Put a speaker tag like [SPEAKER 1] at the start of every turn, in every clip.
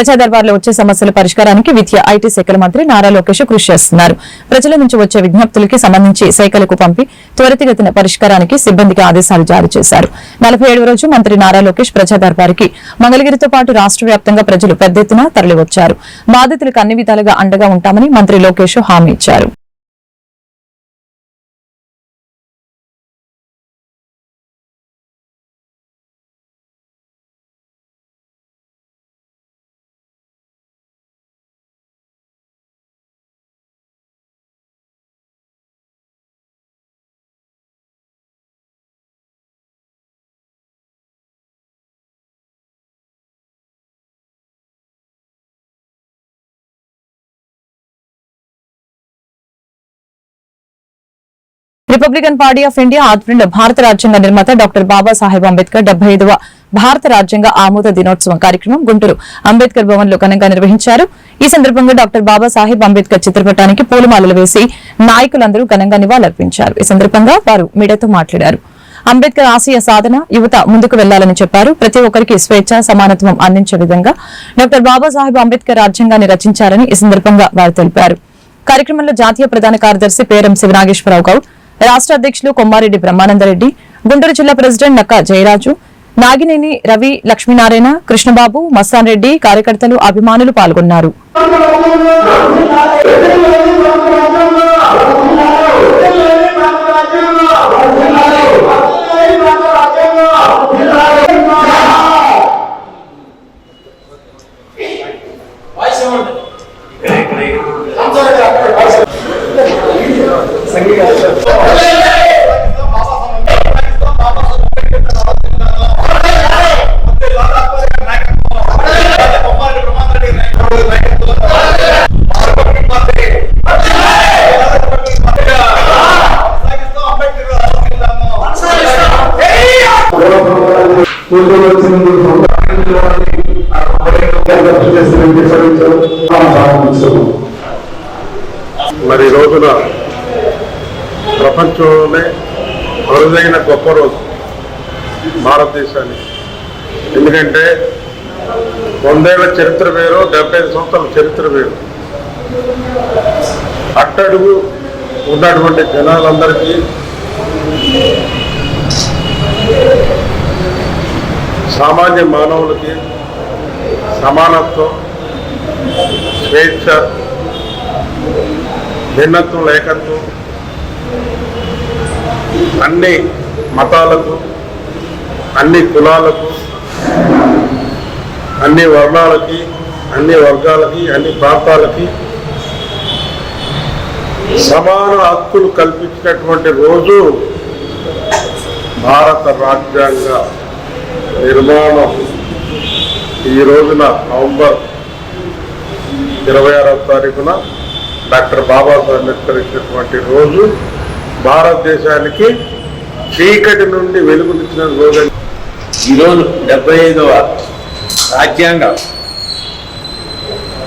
[SPEAKER 1] ప్రజా దర్బార్లో వచ్చే సమస్యల పరిష్కారానికి విద్య ఐటీ శాఖల మంత్రి నారా లోకేష్ కృషి చేస్తున్నారు. ప్రజల నుంచి వచ్చే విజ్ఞప్తులకి సంబంధించి శాఖలకు పంపి త్వరితగతిన పరిష్కారానికి సిబ్బందికి ఆదేశాలు జారీ చేశారు. నలభై రోజు మంత్రి నారా లోకేష్ ప్రజా దర్బార్కి మంగళగిరితో పాటు రాష్ట్ర వ్యాప్తంగా ప్రజలు పెద్ద ఎత్తున తరలివచ్చారు. బాధితులకు అన్ని విధాలుగా అండగా ఉంటామని మంత్రి లోకేష్ హామీ ఇచ్చారు. రిపబ్లికన్ పార్టీ ఆఫ్ ఇండియా ఆధ్వర్యంలో భారత రాజ్యాంగ నిర్మాత డాక్టర్ బాబాసాహెబ్ అంబేద్కర్ డెబ్బై ఐదవ భారత రాజ్యాంగ ఆమోద దినోత్సవం కార్యక్రమం గుంటూరు అంబేద్కర్ భవన్లో ఘనంగా నిర్వహించారు. ఈ సందర్భంగా డాక్టర్ బాబాసాహెబ్ అంబేద్కర్ చిత్రపటానికి పూలమాలలు వేసి నాయకులందరూ ఘనంగా నివాళులర్పించారు. ఈ సందర్భంగా వారు మీడియాతో మాట్లాడారు. అంబేద్కర్ ఆశయ సాధన యువత ముందుకు వెళ్ళాలని చెప్పారు. ప్రతి ఒక్కరికి స్వేచ్ఛ సమానత్వం అందించే విధంగా డాక్టర్ బాబాసాహెబ్ అంబేద్కర్ రాజ్యాంగాన్ని రచించారని ఈ సందర్భంగా వారు తెలిపారు. కార్యక్రమంలో జాతీయ ప్రధాన కార్యదర్శి పేరం శివనాగేశ్వరరావు గౌడ్ రాష్ట్ర అధ్యక్షులు కొమ్మారెడ్డి బ్రహ్మానందరెడ్డి గుంటూరు జిల్లా ప్రెసిడెంట్ నక్క జయరాజు నాగినేని రవి లక్ష్మీనారాయణ కృష్ణబాబు మస్తాన్ రెడ్డి కార్యకర్తలు అభిమానులు పాల్గొన్నారు.
[SPEAKER 2] వచ్చినందుకు చేసిన
[SPEAKER 3] మరి రోజున ప్రపంచంలోనే అరుదైన గొప్ప రోజు భారతదేశానికి. ఎందుకంటే వందేళ్ళ చరిత్ర వేరు డెబ్బై ఐదు సంవత్సరాల చరిత్ర వేరు. అట్టడుగు ఉన్నటువంటి జనాలందరికీ సామాన్య మానవులకి సమానత్వం స్వేచ్ఛ భిన్నత్వం లేకత్వం అన్ని మతాలకు అన్ని కులాలకు అన్ని వర్ణాలకి అన్ని వర్గాలకి అన్ని ప్రాంతాలకి సమాన హక్కులు కల్పించినటువంటి రోజు భారత రాజ్యాంగ నిర్మాణం ఈ రోజున నవంబర్ ఇరవై ఆరవ తారీఖున డాక్టర్ బాబాసాహెబ్ అంబేద్కర్ ఇచ్చినటువంటి రోజు భారతదేశానికి చీకటి నుండి వెలుగునిచ్చిన రోజు.
[SPEAKER 4] ఈరోజు డెబ్బై ఐదవ రాజ్యాంగం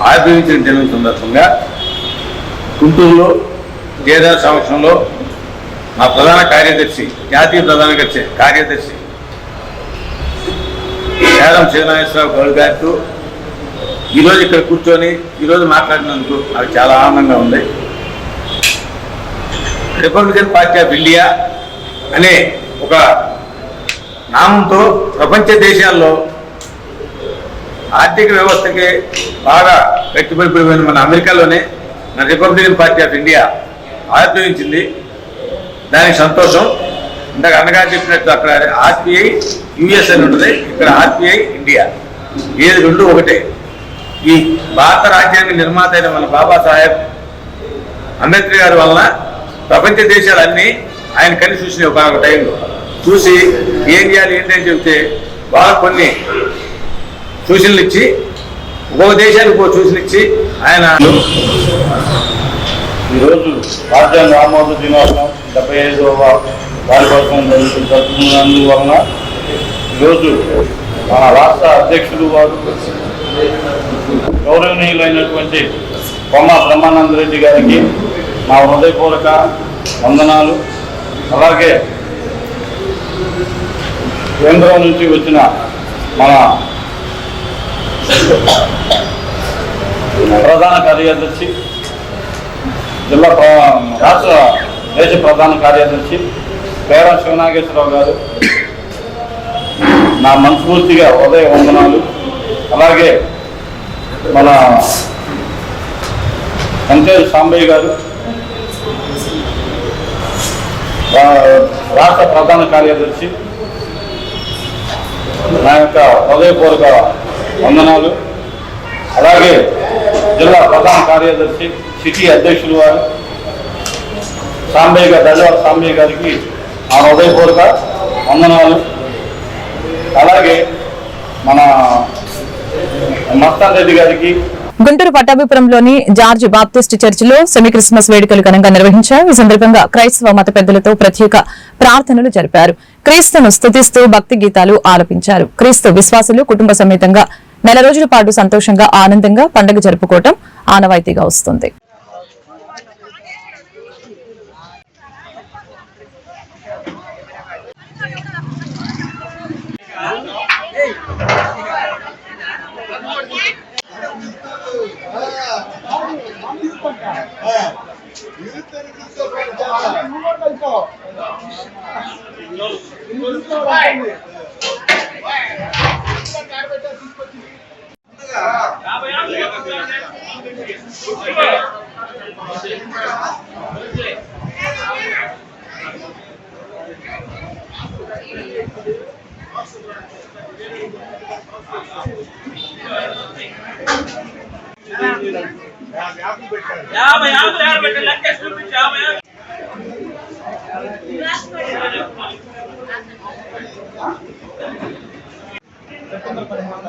[SPEAKER 4] ఆవిర్భవించిన దినం సందర్భంగా గుంటూరులో గేదా సంవత్సరంలో మా ప్రధాన కార్యదర్శి జాతీయ ప్రధాన కార్యదర్శి పేరం శ్రీనాగేశ్వరరావు గౌడ్ గారితో ఈరోజు ఇక్కడ కూర్చొని ఈరోజు మాట్లాడినందుకు నాకు చాలా ఆనందంగా ఉంది. రిపబ్లికన్ పార్టీ ఆఫ్ ఇండియా అనే ఒక నామంతో ప్రపంచ దేశాల్లో ఆర్థిక వ్యవస్థకి బాగా పెట్టుబడిపోయిన మన అమెరికాలోనే. మన రిపబ్లికన్ పార్టీ ఆఫ్ ఇండియా ఆవిర్భవించింది దానికి సంతోషం. ఇందాక అన్నగారు చెప్పినట్టు అక్కడ ఆర్పిఐ యుఎస్ అని ఉంటుంది ఇక్కడ ఆర్పిఐ ఇండియా. ఏది రెండు ఒకటే. ఈ భారత రాజ్యాంగ నిర్మాత అయిన మన బాబాసాహెబ్ అంబేద్కర్ గారి వలన ప్రపంచ దేశాలన్నీ ఆయన కలిసి చూసినాయి ఒక టైంలో. చూసి ఏం చేయాలి ఏంటి అని చెప్తే వాళ్ళకు కొన్ని సూచనలు ఇచ్చి ఒక్కొక్క దేశానికి ఒక సూచన ఇచ్చి ఆయన
[SPEAKER 5] ఈరోజు రాజ్యాంగ ఆమోద దినోత్సవం డెబ్బై ఐదవ వార్షికోత్సవం జరుగుతుంది జరుపుకున్నందువలన ఈరోజు మన రాష్ట్ర అధ్యక్షుడు వారు గౌరవనీయులైనటువంటి బొమ్మ బ్రహ్మానంద రెడ్డి గారికి మా హృదయపూర్వక వందనాలు. అలాగే కేంద్రం నుంచి వచ్చిన మన ప్రధాన కార్యదర్శి జిల్లా రాష్ట్ర దేశ ప్రధాన కార్యదర్శి పేరం శివనాగేశ్వరరావు గారు. నా మనస్ఫూర్తిగా ఉదయ వందనాలు అలాగే మన కంచేరు సాంబయ్య గారు రాష్ట్ర ప్రధాన కార్యదర్శి నా యొక్క హృదయపూర్వక వందనాలు. అలాగే జిల్లా ప్రధాన కార్యదర్శి సిటీ అధ్యక్షులు వారు సాంబయ్య గారు దళవారు సాంబయ్య గారికి. నా హృదయపూర్వక వందనాలు. అలాగే మన మస్తాన్ రెడ్డి గారికి
[SPEAKER 1] గుంటూరు పట్టాభిపురంలోని జార్జ్ బాప్టిస్ట్ చర్చిలో సెమీ క్రిస్మస్ వేడుకలు ఘనంగా నిర్వహించారు. ఈ సందర్భంగా క్రైస్తవ మత పెద్దలతో ప్రత్యేక ప్రార్థనలు జరిపారు. క్రీస్తును స్థుతిస్తూ భక్తి గీతాలు ఆలపించారు. క్రీస్తు విశ్వాసులు కుటుంబ సమేతంగా నెల రోజుల పాటు సంతోషంగా ఆనందంగా పండుగ జరుపుకోవటం ఆనవాయితీగా వస్తుంది. Yeah.
[SPEAKER 6] अंदर परेशान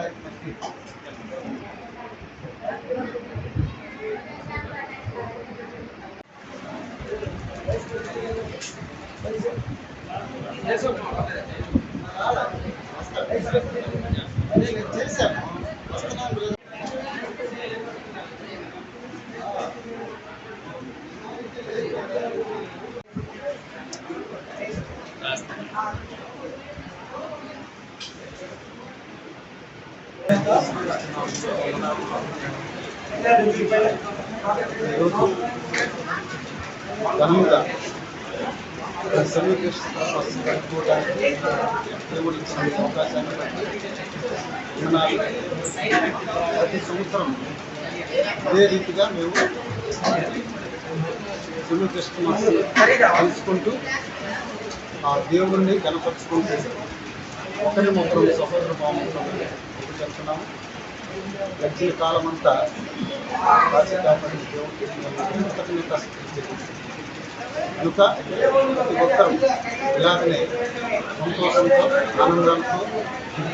[SPEAKER 6] ఘనంగా సెలబ్రేషన్ జరుపుకోవడానికి దేవుడు అవకాశాన్ని ప్రతి సంవత్సరం అదే రీతిగా మేము సెలవు క్రిస్మస్ కలుసుకుంటూ ఆ దేవుడిని కనపరుచుకుంటూ ఒకరినొకరు సహోదర భావంతో చెప్తున్నాము. గడిచిన కాలం అంతా కాచి కాపాడిన దేవుడికి కృతజ్ఞత కనుక ప్రతి ఒక్కరూ ఇలాగనే సంతోషంతో ఆనందంతో ఈ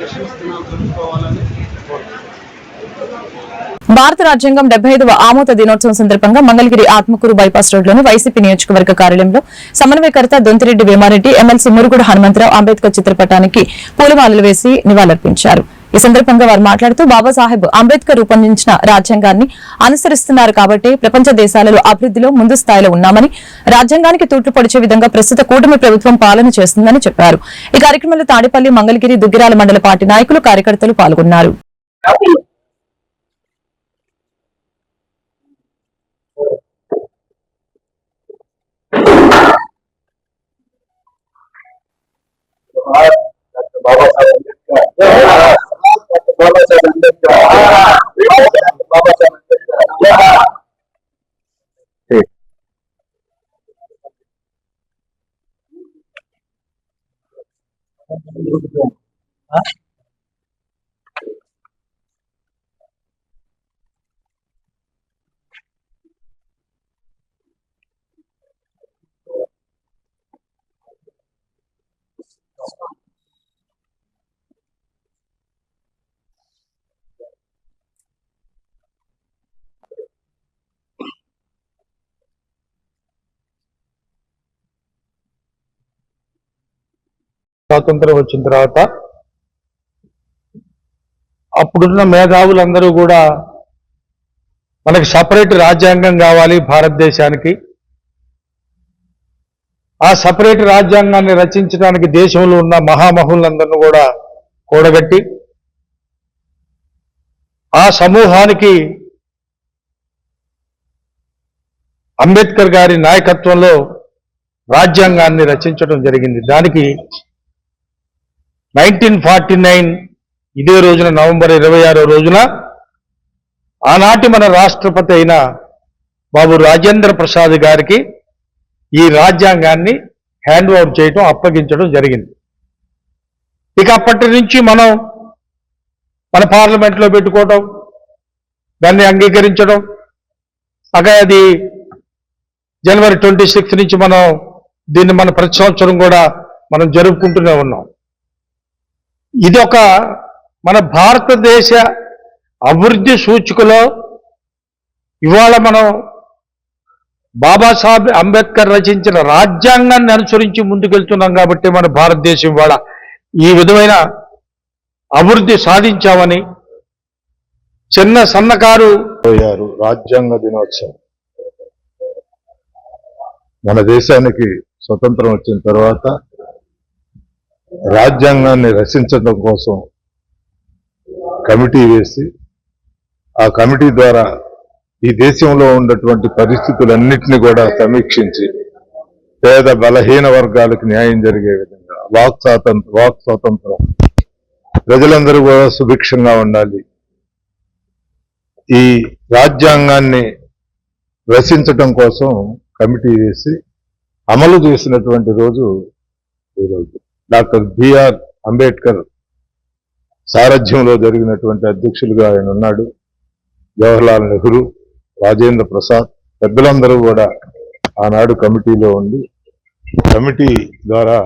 [SPEAKER 6] జరుపుకోవాలని
[SPEAKER 1] భారత రాజ్యాంగం డెబ్బై ఐదవ ఆమోద దినోత్సవం సందర్భంగా మంగళగిరి ఆత్మకూరు బైపాస్ రోడ్లోని వైసీపీ నియోజకవర్గ కార్యాలయంలో సమన్వయకర్త దొంతిరెడ్డి వేమారెడ్డి ఎమ్మెల్సీ మురుగుడు హనుమంతరావు అంబేద్కర్ చిత్రపటానికి పూలమాలలు వేసి నివాళులర్పించారు. ఈ సందర్భంగా వారు మాట్లాడుతూ బాబాసాహెబ్ అంబేద్కర్ రూపొందించిన రాజ్యాంగాన్ని అనుసరిస్తున్నారు కాబట్టి ప్రపంచ దేశాలలో అభివృద్ధిలో ముందు స్థాయిలో ఉన్నామని రాజ్యాంగానికి తూట్లు పొడిచే విధంగా ప్రస్తుత కూటమి ప్రభుత్వం పాలన చేస్తుందని చెప్పారు. ఈ కార్యక్రమంలో తాడేపల్లి మంగళగిరి దుగ్గిరాల మండల పార్టీ నాయకులు కార్యకర్తలు పాల్గొన్నారు.
[SPEAKER 7] బాబాసాహెబ్ అంబేద్కర్.
[SPEAKER 8] స్వాతంత్రం వచ్చిన తర్వాత అప్పుడున్న మేధావులందరూ కూడా మనకి సపరేట్ రాజ్యాంగం కావాలి భారతదేశానికి. ఆ సపరేట్ రాజ్యాంగాన్ని రచించడానికి దేశంలో ఉన్న మహామహులందరినీ కూడా కూడగట్టి ఆ సమూహానికి అంబేద్కర్ గారి నాయకత్వంలో రాజ్యాంగాన్ని రచించడం జరిగింది. దానికి నైన్టీన్ ఫార్టీ నైన్ ఇదే రోజున నవంబర్ ఇరవై ఆరో రోజున ఆనాటి మన రాష్ట్రపతి అయిన బాబు రాజేంద్ర ప్రసాద్ గారికి ఈ రాజ్యాంగాన్ని హ్యాండ్ ఓవర్ చేయటం అప్పగించడం జరిగింది. ఇక అప్పటి నుంచి మనం మన పార్లమెంట్లో పెట్టుకోవటం దాన్ని అంగీకరించడం అక్కడ అది జనవరి ట్వంటీ సిక్స్త్ నుంచి మనం దీన్ని మన ప్రతి సంవత్సరం కూడా మనం జరుపుకుంటూనే ఉన్నాం. ఇది ఒక మన భారతదేశ అభివృద్ధి సూచికలో ఇవాళ మనం బాబాసాహెబ్ అంబేద్కర్ రచించిన రాజ్యాంగాన్ని అనుసరించి ముందుకెళ్తున్నాం కాబట్టి మన భారతదేశం ఇవాళ ఈ విధమైన అభివృద్ధి సాధించామని చిన్న సన్నకారు
[SPEAKER 9] పోయారు రాజ్యాంగ దినోత్సవం. మన దేశానికి స్వతంత్రం వచ్చిన తర్వాత రాజ్యాంగాన్ని రచించడం కోసం కమిటీ వేసి ఆ కమిటీ ద్వారా ఈ దేశంలో ఉన్నటువంటి పరిస్థితులన్నింటినీ కూడా సమీక్షించి పేద బలహీన వర్గాలకు న్యాయం జరిగే విధంగా వాక్ స్వాతంత్ర వాక్ స్వాతంత్రం ప్రజలందరూ కూడా సుభిక్షంగా ఉండాలి. ఈ రాజ్యాంగాన్ని రచించటం కోసం కమిటీ వేసి అమలు చేసినటువంటి రోజు ఈరోజు. డాక్టర్ బిఆర్ అంబేద్కర్ సారథ్యంలో జరిగినటువంటి అధ్యక్షులుగా ఆయన ఉన్నాడు. జవహర్లాల్ నెహ్రూ రాజేంద్ర ప్రసాద్ పెద్దలందరూ కూడా ఆనాడు కమిటీలో ఉండి కమిటీ ద్వారా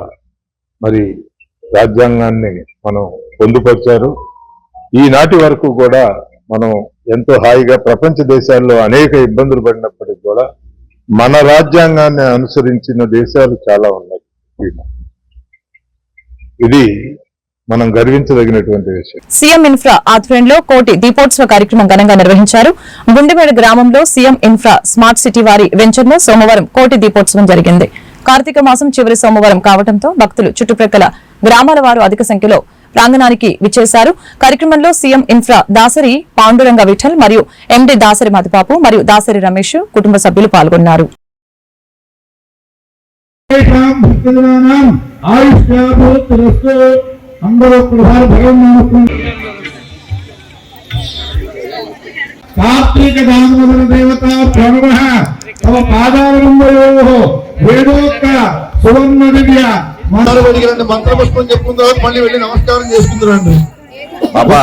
[SPEAKER 9] మరి రాజ్యాంగాన్ని మనం పొందుపరిచారు. ఈనాటి వరకు కూడా మనం ఎంతో హాయిగా ప్రపంచ దేశాల్లో అనేక ఇబ్బందులు పడినప్పటికీ కూడా మన రాజ్యాంగాన్ని అనుసరించిన దేశాలు చాలా ఉన్నాయి. ఇది మనం గర్వించదగినటువంటి విషయం.
[SPEAKER 1] సీఎం ఇన్ఫ్రా ఆధ్వర్యంలో కోటి దీపోత్సవ కార్యక్రమం ఘనంగా నిర్వహించారు. గుండెమేడ గ్రామంలో సీఎం ఇన్ఫ్రా స్మార్ట్ సిటీ వారి వెంచర్లో సోమవారం కోటి దీపోత్సవం జరిగింది. కార్తీక మాసం చివరి సోమవారం కావడంతో భక్తులు చుట్టుప్రక్కల గ్రామాల వారు అధిక సంఖ్యలో ప్రాంగణానికి విచ్చేశారు. కార్యక్రమంలో సీఎం ఇన్ఫ్రా దాసరి పాండురంగ విఠల్ మరియు ఎండి దాసరి మధుపాపు మరియు దాసరి రమేష్ కుటుంబ సభ్యులు పాల్గొన్నారు.
[SPEAKER 2] అందరూ భగవన్ కార్తీక దామోదర దేవత ప్రణవ. తమ పాదారంభయో వేదోక్త సువర్ణ దివ్య
[SPEAKER 6] రండి మంత్రపుష్పం చెప్పుకున్న తర్వాత మళ్ళీ వెళ్ళి నమస్కారం చేసుకుంటారండి
[SPEAKER 7] పాపా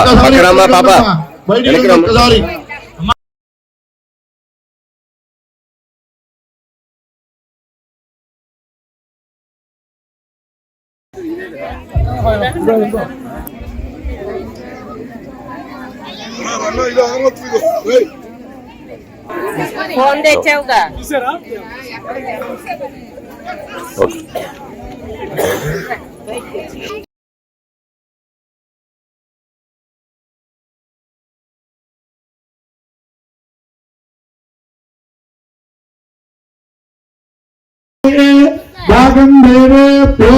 [SPEAKER 10] ఫోన్ తెచ్చావుగా
[SPEAKER 2] యాగం దేవేభ్యో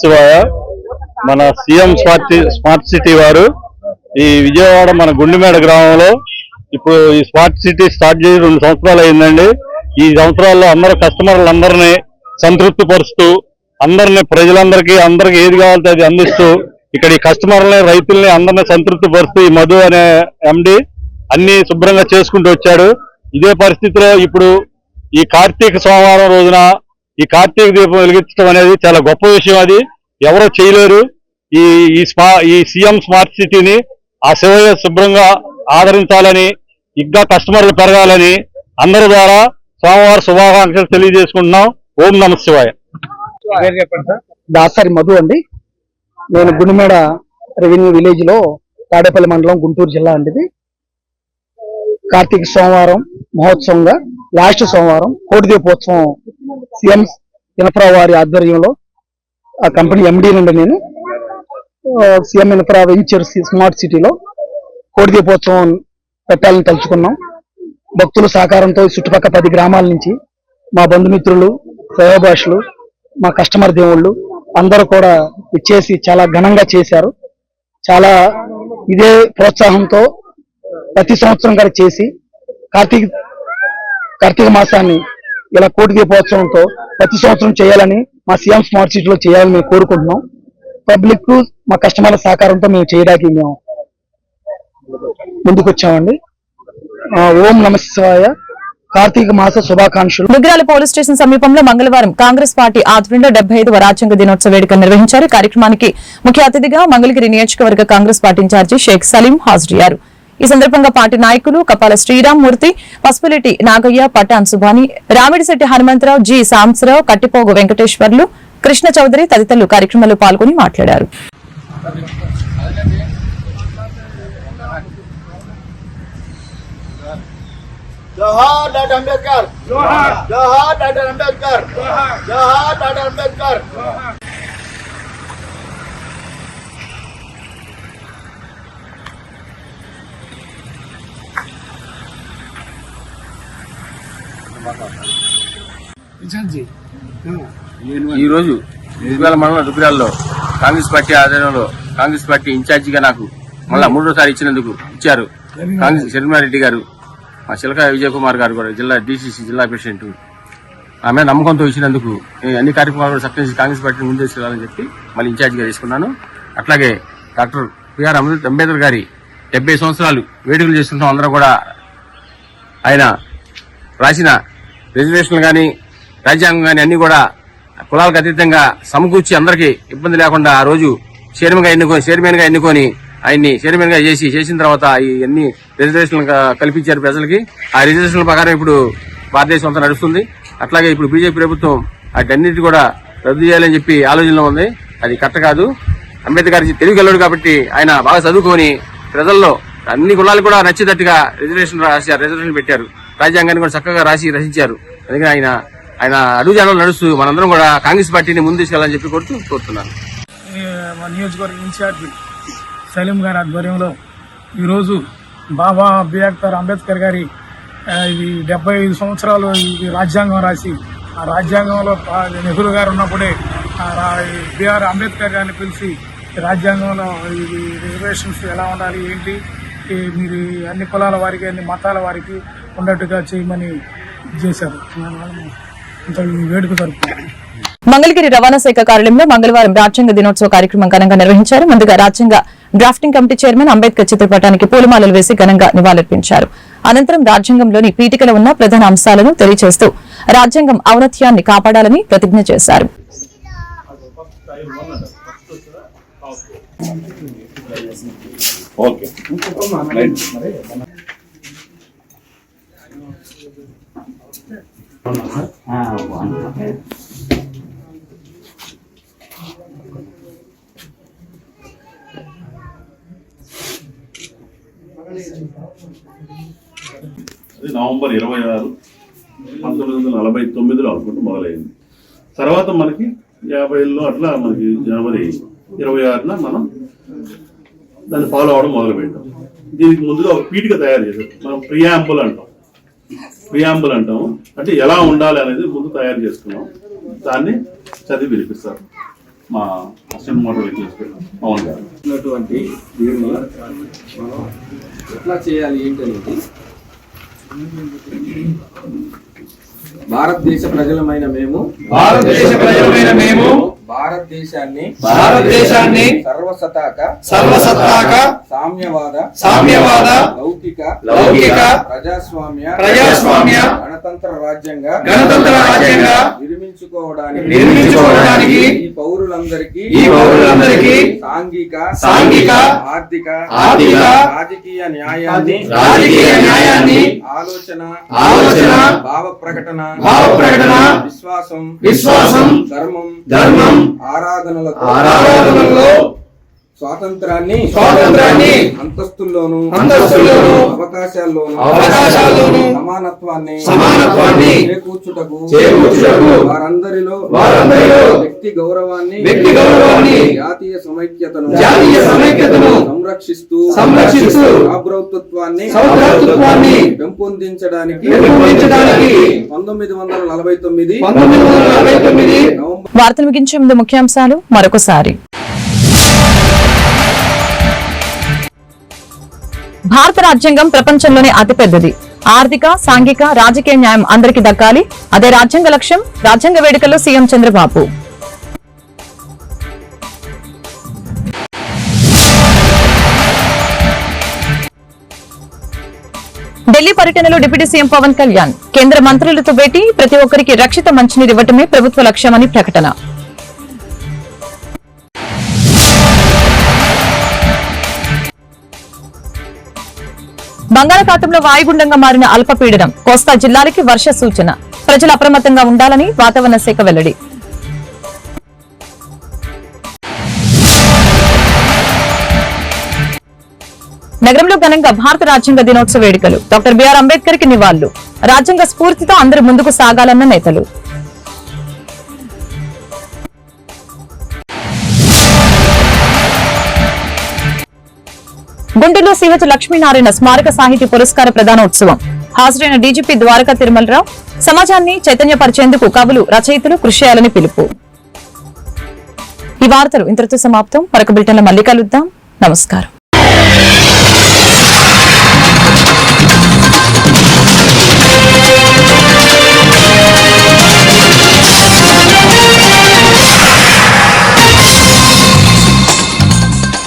[SPEAKER 10] శివాయ
[SPEAKER 5] మన సీఎం స్మార్ట్ స్మార్ట్ సిటీ వారు ఈ విజయవాడ మన గుండెమేడ గ్రామంలో ఇప్పుడు ఈ స్మార్ట్ సిటీ స్టార్ట్ చేసి రెండు సంవత్సరాలు అయిందండి. ఈ సంవత్సరాల్లో అందరూ కస్టమర్లందరినీ సంతృప్తి పరుస్తూ అందరిని ప్రజలందరికీ అందరికి ఏది కావాలంటే అది అందిస్తూ ఇక్కడ ఈ కస్టమర్లని రైతుల్ని అందరిని సంతృప్తి పరుస్తూ ఈ మధు అనే ఎండి అన్ని శుభ్రంగా చేసుకుంటూ వచ్చాడు. ఇదే పరిస్థితిలో ఇప్పుడు ఈ కార్తీక సోమవారం రోజున ఈ కార్తీక దీపం వెలిగించడం అనేది చాలా గొప్ప విషయం అది. ఎవరో చేయలేరు. ఈ ఈ స్మా ఈ సీఎం స్మార్ట్ సిటీని ఆ శివయ్య శుభ్రంగా ఆదరించాలని ఇంకా కస్టమర్లు పెరగాలని అందరి ద్వారా సోమవారం శుభాకాంక్షలు తెలియజేసుకుంటున్నాం. ఓం నమ శివాయ.
[SPEAKER 11] దాసరి మధు అండి. నేను గుడిమేడ రెవెన్యూ విలేజ్లో తాడేపల్లి మండలం గుంటూరు జిల్లా అండి ఇది కార్తీక సోమవారం మహోత్సవంగా లాస్ట్ సోమవారం కోటి దీపోత్సవం సిఎం ఇన్ఫ్రా వారి ఆధ్వర్యంలో ఆ కంపెనీ ఎండీ నుండి నేను CM CM infra ventures smart సిటీలో కోటి దీపోత్సవం పెట్టాలని తలుచుకున్నాం. భక్తుల సహకారంతో ఈ చుట్టుపక్కల పది గ్రామాల నుంచి మా బంధుమిత్రులు సేవాభాషులు మా కస్టమర్ దేవుళ్ళు అందరూ కూడా ఇచ్చేసి చాలా ఘనంగా చేశారు. చాలా ఇదే ప్రోత్సాహంతో ప్రతి సంవత్సరం కూడా చేసి కార్తీక కార్తీక మాసాన్ని ఇలా కోటి దీపోత్సవంతో ప్రతి సంవత్సరం చేయాలని మా సీఎం స్మార్ట్ సిటీలో చేయాలని మేము కోరుకుంటున్నాం. పబ్లిక్ మా కస్టమర్ల సహకారంతో మేము చేయడానికి మేము ముందుకు వచ్చామండి ఓం నమ కార్తీక మాస శుభాకాంక్షలు.
[SPEAKER 1] దుగ్గరాల పోలీస్ స్టేషన్ సమీపంలో మంగళవారం కాంగ్రెస్ పార్టీ ఆధ్వర్యంలో డెబ్బై ఐదు రాజ్యాంగ దినోత్సవ వేడుకలు నిర్వహించారు. కార్యక్రమానికి ముఖ్య అతిథిగా మంగళగిరి నియోజకవర్గ Congress party incharge Shaik Saleem హాజరయ్యారు. ఈ సందర్భంగా పార్టీ నాయకులు కపాల శ్రీరామ్మూర్తి పసుపులెట్టి నాగయ్య పటాన్ సుభాని రామిడిశెట్టి హనుమంతరావు జి సాంబశివరావు కట్టిపోగు వెంకటేశ్వర్లు కృష్ణ చౌదరి తదితరులు కార్యక్రమంలో పాల్గొని మాట్లాడారు.
[SPEAKER 6] జోహార్ డాక్టర్ అంబేద్కర్ జోహార్ డాక్టర్ అంబేద్కర్ జోహార్ డాక్టర్ అంబేద్కర్.
[SPEAKER 12] ఈ రోజు దుగ్గిరాల మండలం దుగ్గిరాల్లో కాంగ్రెస్ పార్టీ ఆధ్వర్యంలో కాంగ్రెస్ పార్టీ ఇన్ఛార్జిగా నాకు మళ్ళా మూడోసారి ఇచ్చినందుకు ఇచ్చారు కాంగ్రెస్ శర్మారెడ్డి గారు మా చిలక విజయ్ కుమార్ గారు కూడా జిల్లా డీసీసీ జిల్లా ప్రెసిడెంట్. ఆమె నమ్మకంతో ఇచ్చినందుకు నేను అన్ని కార్యక్రమాలు సక్సెస్ కాంగ్రెస్ పార్టీని ముందు తీసుకెళ్ళాలని చెప్పి మళ్ళీ ఇన్ఛార్జిగా తీసుకున్నాను. అట్లాగే డాక్టర్ బిఆర్ అంబేద్కర్ గారి డెబ్బై సంవత్సరాలు వేడుకలు చేసుకుంటాం అందరం కూడా. ఆయన రాసిన రిజర్వేషన్లు కానీ రాజ్యాంగం కానీ అన్ని కూడా కులాలకు అతీతంగా సమకూర్చి అందరికీ ఇబ్బంది లేకుండా ఆ రోజు చైర్మన్గా ఎన్నుకొని చైర్మన్గా ఎన్నుకొని ఆయన్ని చైర్మన్గా చేసి చేసిన తర్వాత ఈ అన్ని రిజర్వేషన్లు కల్పించారు ప్రజలకి. ఆ రిజర్వేషన్ల ప్రకారం ఇప్పుడు భారతదేశం అంతా నడుస్తుంది. అట్లాగే ఇప్పుడు బీజేపీ ప్రభుత్వం వాటన్నిటి కూడా రద్దు చేయాలని చెప్పి ఆలోచనలో ఉంది. అది కరెక్ట్ కాదు. అంబేద్కర్ తెలివిగలడు కాబట్టి ఆయన బాగా చదువుకొని ప్రజల్లో అన్ని కులాలు కూడా నచ్చేటట్టుగా రిజర్వేషన్ రాశారు రిజర్వేషన్ పెట్టారు. రాజ్యాంగాన్ని కూడా చక్కగా రాసి రచించారు. అందుకని ఆయన ఆయన అడుగుజాడలు నడుస్తూ మనందరం కూడా కాంగ్రెస్ పార్టీని ముందు తీసుకెళ్ళాలని చెప్పి కోరుతూ కోరుతున్నాను.
[SPEAKER 13] నియోజకవర్గ ఇన్ఛార్జి సలీం గారి ఆధ్వర్యంలో ఈరోజు బాబా బిఆర్ అంబేద్కర్ గారి ఇది డెబ్బై ఐదు సంవత్సరాలు ఇది రాజ్యాంగం రాసి ఆ రాజ్యాంగంలో నెహ్రూ గారు ఉన్నప్పుడే రా- బిఆర్ అంబేద్కర్ గారిని పిలిచి ఈ రాజ్యాంగంలో ఇది రిజర్వేషన్స్ ఎలా ఉండాలి ఏంటి మీరు అన్ని కులాల వారికి అన్ని మతాల వారికి ఉన్నట్టుగా చేయమని చేశారు. వేడుక
[SPEAKER 1] మంగళగిరి రవాణా శాఖ కార్యాలయంలో మంగళవారం రాజ్యాంగ దినోత్సవ కార్యక్రమం ఘనంగా నిర్వహించారు. ముందుగా రాజ్యాంగ డ్రాఫ్టింగ్ కమిటీ చైర్మన్ అంబేద్కర్ చిత్రపటానికి పూలమాలలు వేసి ఘనంగా నివాళులర్పించారు. అనంతరం రాజ్యాంగంలోని పీఠికలో ఉన్న ప్రధాన అంశాలను తెలియజేస్తూ రాజ్యాంగం ఔన్నత్యాన్ని కాపాడాలని ప్రతిజ్ఞ చేశారు.
[SPEAKER 2] నవంబర్ ఇరవై ఆరు పంతొమ్మిది వందల నలభై తొమ్మిదిలో అనుకుంటూ మొదలైంది. తర్వాత మనకి యాభైలో అట్లా మనకి జనవరి ఇరవై ఆరున మనం దాన్ని ఫాలో అవడం మొదలుపెట్టాం. దీనికి ముందుగా ఒక పీఠిక తయారు చేశారు. మనం ప్రియాంబుల్ అంటాం. ప్రియాంబుల్ అంటాం అంటే ఎలా ఉండాలి అనేది ముందు తయారు చేసుకున్నాం. దాన్ని చదివి వినిపిస్తారు. మా అసిస్టెంట్ మోటార్ వెహికల్స్ పవన్ గారు.
[SPEAKER 7] ఉన్నటువంటి దీన్ని మనం ఎట్లా చేయాలి ఏంటనేది? భారతదేశ ప్రజలమైన మేము
[SPEAKER 8] భారతదేశ ప్రజలమైన మేము
[SPEAKER 7] భారతదేశాన్ని
[SPEAKER 8] భారతదేశాన్ని
[SPEAKER 7] సర్వసతాక
[SPEAKER 8] సర్వసత్తాక
[SPEAKER 7] సామ్యవాద
[SPEAKER 8] సామ్యవాద
[SPEAKER 7] లౌకిక
[SPEAKER 8] లౌకిక
[SPEAKER 7] ప్రజాస్వామ్య
[SPEAKER 8] ప్రజాస్వామ్య
[SPEAKER 7] గణతంత్ర రాజ్యంగా
[SPEAKER 8] గణతంత్ర రాజ్యంగా
[SPEAKER 7] నిర్మించుకోవడానికి
[SPEAKER 8] నిర్మించుకోవడానికి
[SPEAKER 7] ఈ పౌరులందరికీ
[SPEAKER 8] ఈ పౌరులందరికీ
[SPEAKER 7] సాంఘిక
[SPEAKER 8] సాంఘిక
[SPEAKER 7] ఆర్థిక
[SPEAKER 8] ఆర్థిక
[SPEAKER 7] రాజకీయ న్యాయాన్ని
[SPEAKER 8] రాజకీయ న్యాయాన్ని
[SPEAKER 7] ఆలోచన
[SPEAKER 8] ఆలోచన
[SPEAKER 7] భావ ప్రకటన
[SPEAKER 8] భావ ప్రకటన
[SPEAKER 7] విశ్వాసం
[SPEAKER 8] విశ్వాసం
[SPEAKER 7] ధర్మం
[SPEAKER 8] ధర్మం
[SPEAKER 7] ఆరాధనలతో
[SPEAKER 8] ఆరాధనలలో
[SPEAKER 7] స్వాతంత్రాన్ని
[SPEAKER 6] స్వాతంత్రాన్ని
[SPEAKER 7] అంతస్తుల్లోను
[SPEAKER 6] అంతస్తుల్లోను
[SPEAKER 7] అవకాశాల్లోను
[SPEAKER 6] అవకాశాల్లోను
[SPEAKER 7] సమానత్వాన్ని
[SPEAKER 6] సమానత్వాన్ని
[SPEAKER 7] చేకూర్చుటకు
[SPEAKER 6] చేకూర్చుటకు
[SPEAKER 7] వారందరిలో
[SPEAKER 6] వారందరిలో
[SPEAKER 7] వ్యక్తి గౌరవాన్ని
[SPEAKER 6] వ్యక్తి గౌరవాన్ని
[SPEAKER 7] జాతీయ సమైక్యతను
[SPEAKER 6] జాతీయ సమైక్యతను
[SPEAKER 7] సంరక్షిస్తూ
[SPEAKER 6] సంరక్షిస్తూ
[SPEAKER 7] సౌభ్రౌతత్వాన్ని
[SPEAKER 6] సౌభ్రాతృత్వాన్ని
[SPEAKER 7] పెంపొందించడానికి
[SPEAKER 6] పెంపొందించడానికి
[SPEAKER 7] పంతొమ్మిది వందల నలభై తొమ్మిది
[SPEAKER 6] పంతొమ్మిది వందల నలభై తొమ్మిది
[SPEAKER 7] నవంబర్
[SPEAKER 1] వార్తలు ముగించే ముందు ముఖ్యాంశాలు మరొకసారి. భారత రాజ్యాంగం ప్రపంచంలోనే అతిపెద్దది. ఆర్థిక సాంఘిక రాజకీయ న్యాయం అందరికీ దక్కాలి. అదే రాజ్యాంగ లక్ష్యం రాజ్యాంగ వేడుకల్లో సీఎం చంద్రబాబు. ఢిల్లీ పర్యటనలో డిప్యూటీ సీఎం పవన్ కళ్యాణ్. కేంద్ర మంత్రులతో భేటీ ప్రతి ఒక్కరికి రక్షిత మంచినీరు ఇవ్వటమే ప్రభుత్వ లక్ష్యమని ప్రకటన. బంగాళాఖాతంలో వాయుగుండంగా మారిన అల్పపీడనం కోస్తా జిల్లాలకి వర్ష సూచన. ప్రజలు అప్రమత్తంగా ఉండాలని వాతావరణ శాఖ వెల్లడి. నగరంలో ఘనంగా భారత రాజ్యాంగ దినోత్సవ వేడుకలు. డాక్టర్ బిఆర్ అంబేద్కర్కి నివాళులు. రాజ్యాంగ స్ఫూర్తితో అందరూ ముందుకు సాగాలన్న నేతలు. గుంటూరులో సిహెచ్ లక్ష్మీనారాయణ స్మారక సాహిత్య పురస్కార ప్రదానోత్సవం. హాజరైన డీజీపీ ద్వారకా తిరుమలరావు సమాజాన్ని చైతన్యపరిచేందుకు కవులు రచయితలు కృషి చేయాలని పిలుపు. ఈ వార్తలు ఇంతటితో సమాప్తం. మరొక బిల్టన్లో మళ్ళీ కలుద్దాం. నమస్కారం.